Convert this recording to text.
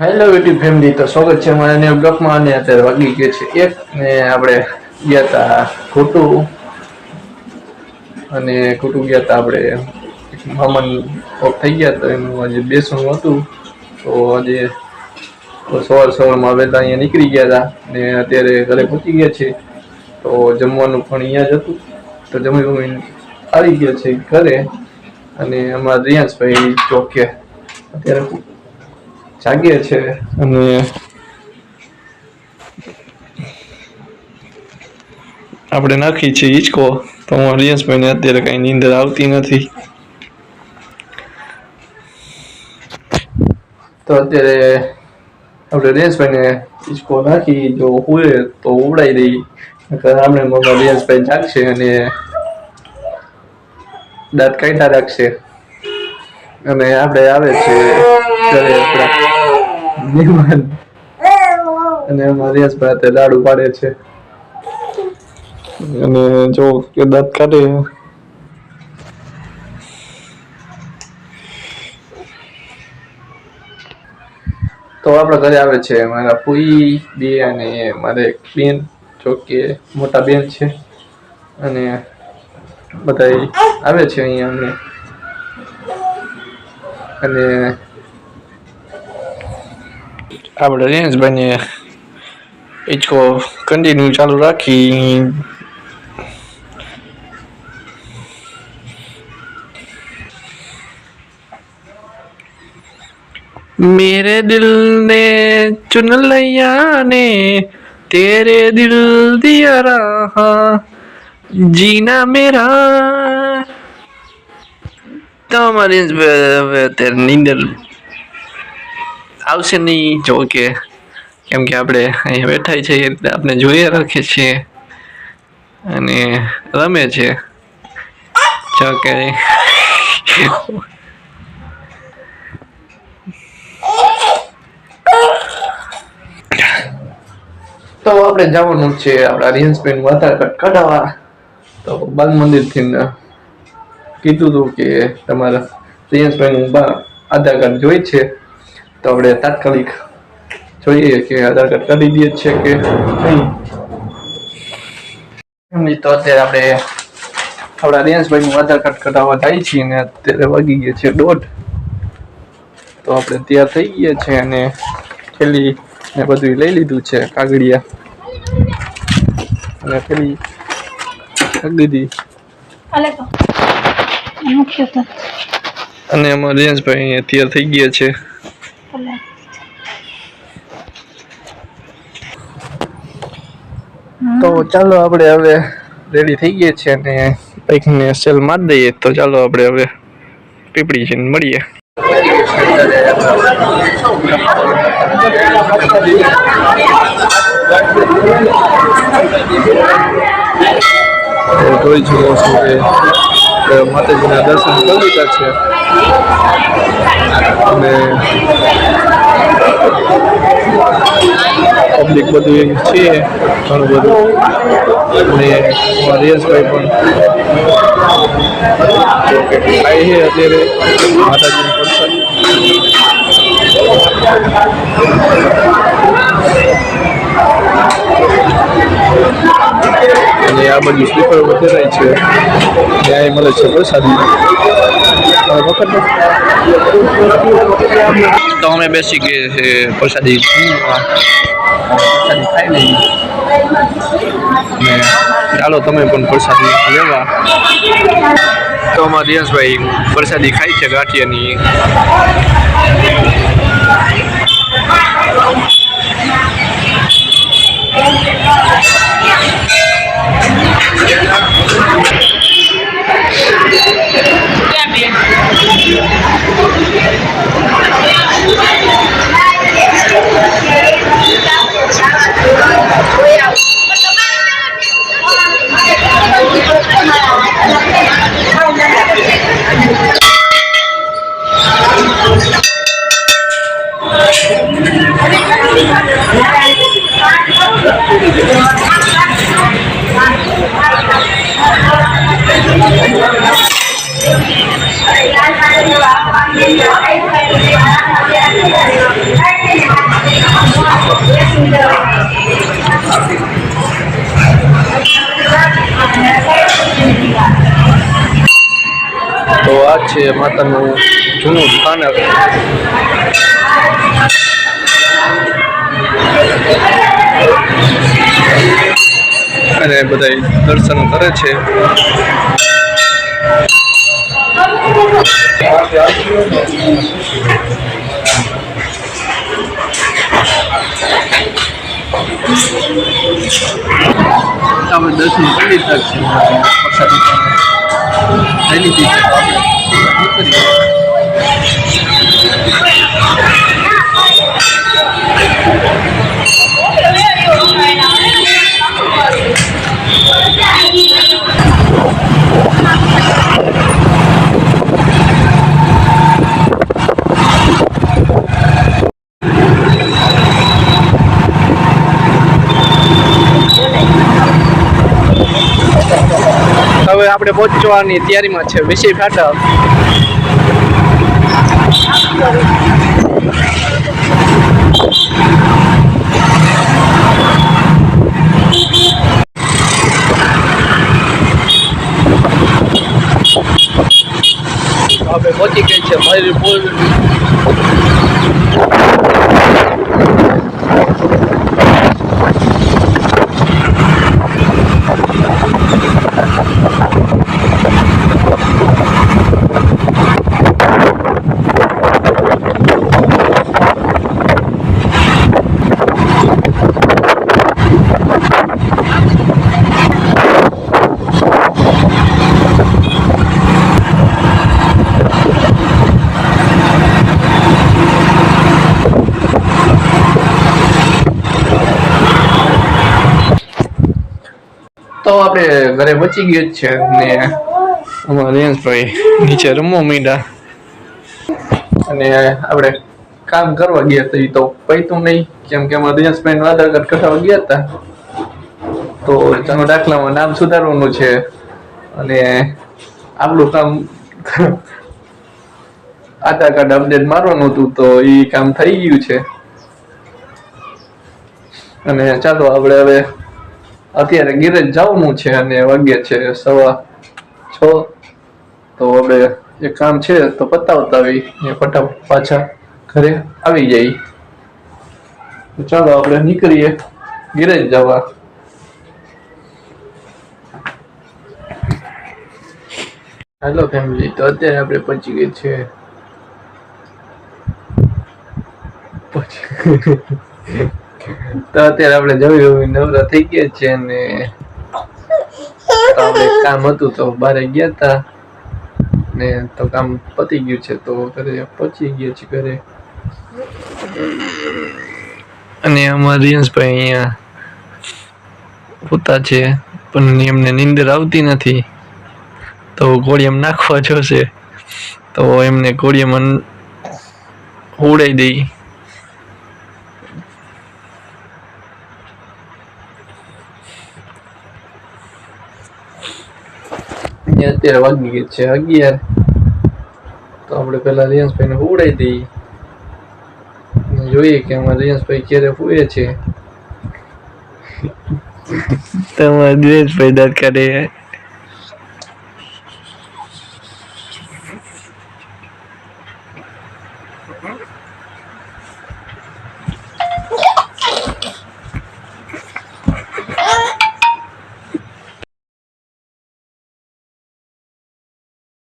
Hello YouTube family તો સ્વાગત છે અમારા ન્યુ બ્લોકમાં અને અત્યારે વાગી ગયો છે એક ને આપણે ગયા હતા ખોટું. અને ખોટું ગયા હતા આપણે મામન ઓફ થઈ ગયા તો એનું આજે બેસણું હતું. તો આજે સવાર સવારમાં વહેલા અહીંયા નીકળી ગયા હતા ને અત્યારે ઘરે પહોંચી ગયા છે તો જમવાનું પણ અહીંયા જ હતું. તો જમી જમી આવી ગયા છે ઘરે. અને અમારા રિયાંશભાઈ ચોકે. અત્યારે જાગે છે. અને આપણે નાખી છે હિંચકો. તો રિયાંશભાઈને અત્યારે કઈ નીંદર આવતી નથી. તો અત્યારે આપણે રિયાંશભાઈને હિંચકો નાખી જો હોય તો ઉડાઈ દઈ. આપણે મમ્મા રિયાંશભાઈ જાગશે અને દાંત કાઢ્યા રાખશે. અને આપણે આવે છે ઘરે મહેમાન. અને અમારા રિયાઝભાઈ અત્યારે લાડુ પાડે છે. અને જો કે દાંત કાઢે. તો આપણા ઘરે આવે છે મારા પુઈ, બે અને મારે એક બેન, જો કે મોટા બેન છે. અને બધા આવે છે અહીંયા અમને અને આપણે રેન્જભાઈને હિંચકો કન્ટિન્યુ ચાલુ રાખી मेरे दिल ने चुन लिया ने तेरे दिल दिया रहा जीना मेरा તો અમારી અત્યારે નીંદર આવશે નહીં. જો કે, કેમ કે આપણે અહીંયા બેઠા છીએ આપણે જોઈએ રાખીએ છીએ. અને રમે છે. જો કે તો આપણે જવાનું છે, આપણા રિયન્સભાઈનું આધાર કટ કઢાવવા. તો બાલ મંદિરથી કીધું હતું કે તમારા પ્રિયંશભાઈનું આધાર કાર્ડ જોઈ છે, તો આપણે તાત્કાલિક જોઈએ કે આધાર કાર્ડ કરી દઈએ છે કે નહીં. તો અત્યારે આપણે આપણા રિયન્સભાઈનું આધાર કાર્ડ કઢાવવા જાય છીએ અને અત્યારે વાગી ગયા છે દોઢ. તો આપણે તૈયાર થઈ ગયા છે અને થેલી ને બધું લઈ લીધું છે, કાગળિયા. અને થેલી દીધી. અને અમારા રિયાંશભાઈ અહીંયા તૈયાર થઈ ગયા છે. તો ચાલો આપણે હવે રેડી થઈ ગયા છે અને બાઈકને સેલ મારી દઈએ. તો ચાલો આપણે હવે પીપળી જઈને મળીએ. તો જોઈ શકો છો. કે કે માતાજીના દર્શન કરી લીધા છે. અને પબ્લિક બધું છે, ઘણું બધું. અને રિયાઝભાઈ પણ અત્યારે માતાજીની પ્રસાદ અને આ બધી સ્લીપર વધારે છે. ત્યાં મળે છે પ્રસાદી વખત તો અમે બેસી ગઈ છે પ્રસાદી પ્રસાદી ખાઈ લઈએ ચાલો તમે પણ પ્રસાદી લેવા તો અમારા દિયાસભાઈ પ્રસાદી ખાઈ છે ગાંઠિયાની. Yeah. આ છે માતાનું જૂનું સ્થાનક. અને બધા દર્શન કરે છે. આપણે દર્શન કરી લીધા છે પ્રસાદી લઈ લીધી છે તો હવે આપણે પહોંચવાની તૈયારીમાં છે. વિષય ફાટક આપણે પહોંચી ગઈ છે. મયુરપુર તો આપણે ઘરે બચી ગયા જ છે ને અમારા રિયાંશભાઈ નીચે રમવા માંડ્યા. અને આપણે કામ કરવા ગયા હતા ઈ તો પૈતું નહીં કેમ કે અમારા રિયાંશભાઈ આધાર કાર્ડ કઢાવવા ગયા હતા. તો ચાલો દાખલામાં નામ સુધારવાનું છે અને આપણું કામ આધાર કાર્ડ અપડેટ મારવાનું હતું તો એ કામ થઈ ગયું છે. અને ચાલો આપણે હવે અત્યારે ગેરેજ જવાનું છે અને વાગ્યા છે સવા છ. તો આપણે એક કામ છે તો પતાવતા આવી ને ફટાફટ પાછા ઘરે આવી જઈ તો ચાલો આપણે નીકળીએ ગેરેજ જવા. હેલો ફેમિલી તો અત્યારે આપણે પહોંચી ગઈ છે પહોંચી તો અત્યારે આપણે જવી જવી નવરા થઈ ગયા છે ને આપણે કામ હતું તો બારે ગયા હતા ને તો કામ પતી ગયું છે તો ઘરે પહોંચી ગયા છે ઘરે. અને અમારા રિયન્સભાઈ અહીંયા પોતા છે, પણ એમને નીંદર આવતી નથી. તો ગોળીયમ નાખવા જોશે. તો એમને ગોળીયમ ઉડાઈ દઈ. અહીંયા અત્યારે વાગી છે અગિયાર. તો આપણે પેલા રિયાંશભાઈને ઉડાઈ દઈએ. જોઈએ કે અમારે રિયાંશભાઈ ક્યારે હુએ છે. તમારે દિનેશભાઈ દાંત કાઢે